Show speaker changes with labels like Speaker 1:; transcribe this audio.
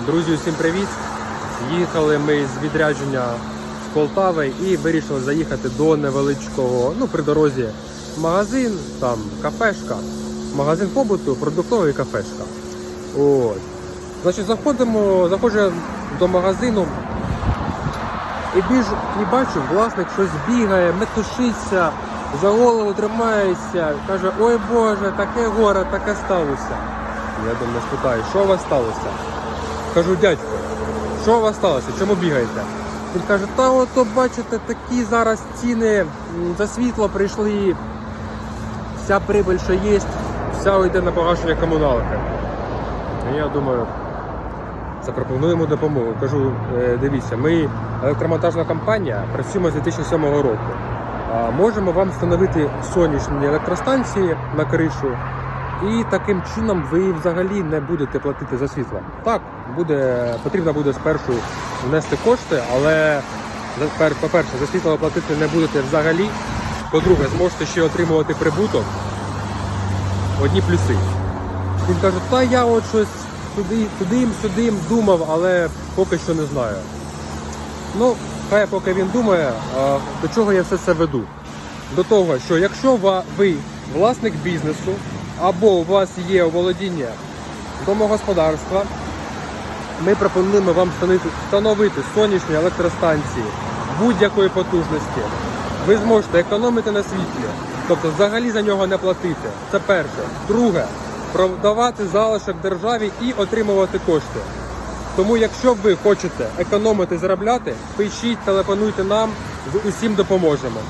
Speaker 1: Друзі, усім привіт! Їхали ми з відрядження з Полтави і вирішили заїхати до невеличкого, ну при дорозі магазин, там кафешка, магазин побуту, продуктовий кафешка. От. Значить, заходимо, заходжу до магазину і біжу, і бачу, власник щось бігає, метушиться, за голову тримається, каже, ой Боже, таке горе, таке сталося. Я думаю, спитаю, що у вас сталося? Кажу, дядько, що у вас сталося? Чому бігаєте? Він каже, та ото бачите, такі зараз ціни за світло прийшли, вся прибыль, що є, вся йде на погашення комуналки. І я думаю, запропонуємо допомогу. Кажу, «Е, дивіться, ми електромонтажна компанія, працюємо з 2007 року. Можемо вам встановити сонячні електростанції на кришу, і таким чином ви взагалі не будете платити за світло. Так, буде, потрібно буде спершу внести кошти, але по-перше, за світло платити не будете взагалі. По-друге, зможете ще отримувати прибуток. Одні плюси. Він каже, та я от щось туди, туди, сюди думав, але поки що не знаю. Ну, хай поки він думає, до чого я все це веду. До того, що якщо ви власник бізнесу або у вас є володіння домогосподарства, ми пропонуємо вам встановити, сонячні електростанції будь-якої потужності. Ви зможете економити на світлі, тобто взагалі за нього не платити. Це перше. Друге, продавати залишок державі і отримувати кошти. Тому, якщо ви хочете економити, заробляти, пишіть, телефонуйте нам, усім допоможемо.